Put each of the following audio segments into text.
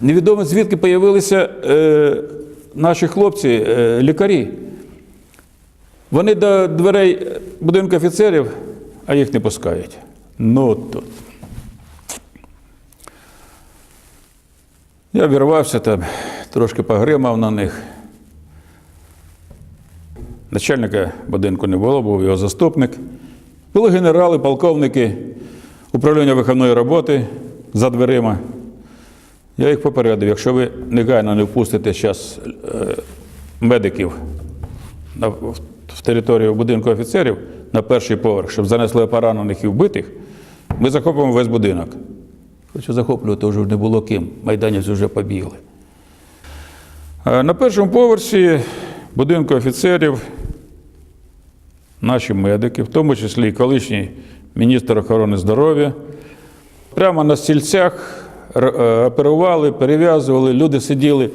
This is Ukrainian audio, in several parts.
Невідомо звідки з'явилися е, наші хлопці, е, лікарі. Вони до дверей будинку офіцерів, а їх не пускають. Ну тут. Я вірвався там, трошки погримав на них. Начальника будинку не було, був його заступник. Були генерали, полковники управління виховної роботи за дверима. Я їх попередив, якщо ви негайно не впустите зараз медиків в, територію будинку офіцерів на перший поверх, щоб занесли поранених і вбитих, ми захопимо весь будинок. Хоча захоплювати вже не було ким, майданівці вже побігли. Е, На першому поверсі будинку офіцерів наші медики, в тому числі і колишній міністр охорони здоров'я, прямо на стільцях е, оперували, перев'язували, люди сиділи,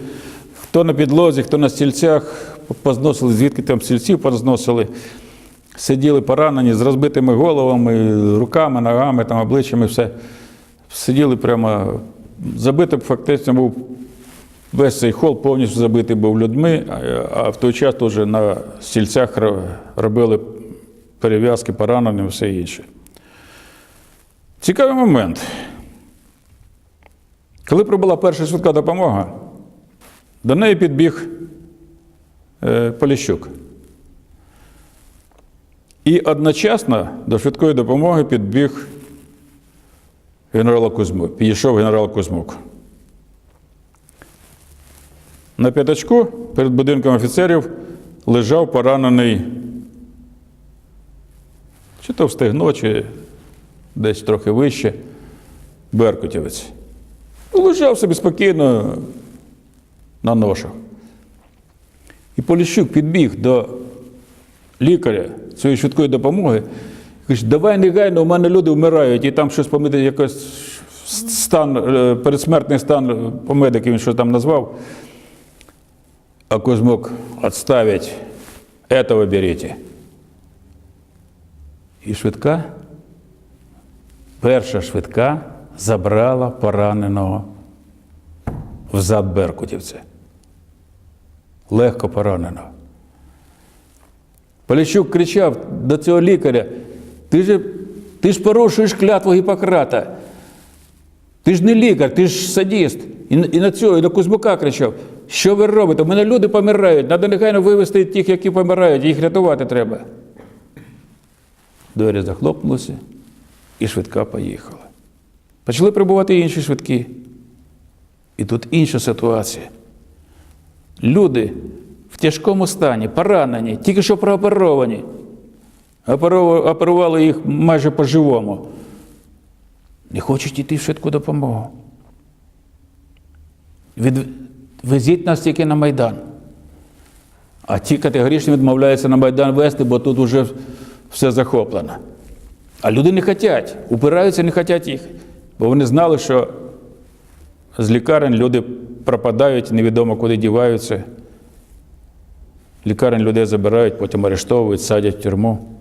хто на підлозі, хто на стільцях, позносили, звідки там стільців позносили. Сиділи поранені з розбитими головами, руками, ногами, там, обличчями, все. Сиділи прямо, забитий фактично був весь цей хол повністю забитий був людьми, а- в той час теж на стільцях робили перев'язки пораненим і все інше. Цікавий момент. Коли прибула перша швидка допомога, до неї підбіг е, Поліщук. І одночасно до швидкої допомоги підбіг генерала Кузьмук. Підійшов генерал Кузьмук. На п'ятачку перед будинком офіцерів лежав поранений чи то в стегно, чи десь трохи вище Беркутівець. Лежав собі спокійно на ношах. І Поліщук підбіг до лікаря цієї швидкої допомоги. Каже, давай негайно, у мене люди вмирають, і там щось помити, якось стан, е, передсмертний стан по медиків, він щось там назвав. А Кузьмук отставить, этого берите. І швидка, перша швидка забрала пораненого в зад Беркутівця. Легко пораненого. Поліщук кричав до цього лікаря: ти ж, ти ж порушуєш клятву Гіппократа. Ти ж не лікар, ти ж садіст. І, і на цього, і на Кузьмука кричав: що ви робите? У мене люди помирають. Треба негайно вивезти тих, які помирають, їх рятувати треба. Двері захлопнулися, і швидка поїхала. Почали прибувати інші швидкі. І тут інша ситуація. Люди в тяжкому стані, поранені, тільки що прооперовані. Оперували їх майже по-живому. Не хочуть йти в швидку допомогу. Везіть нас тільки на Майдан. А ті категорично відмовляються на Майдан вести, бо тут вже все захоплено. А люди не хочуть, упираються, не хочуть їх. Бо вони знали, що з лікарень люди пропадають, невідомо куди діваються. Лікарень людей забирають, потім арештовують, садять в тюрму.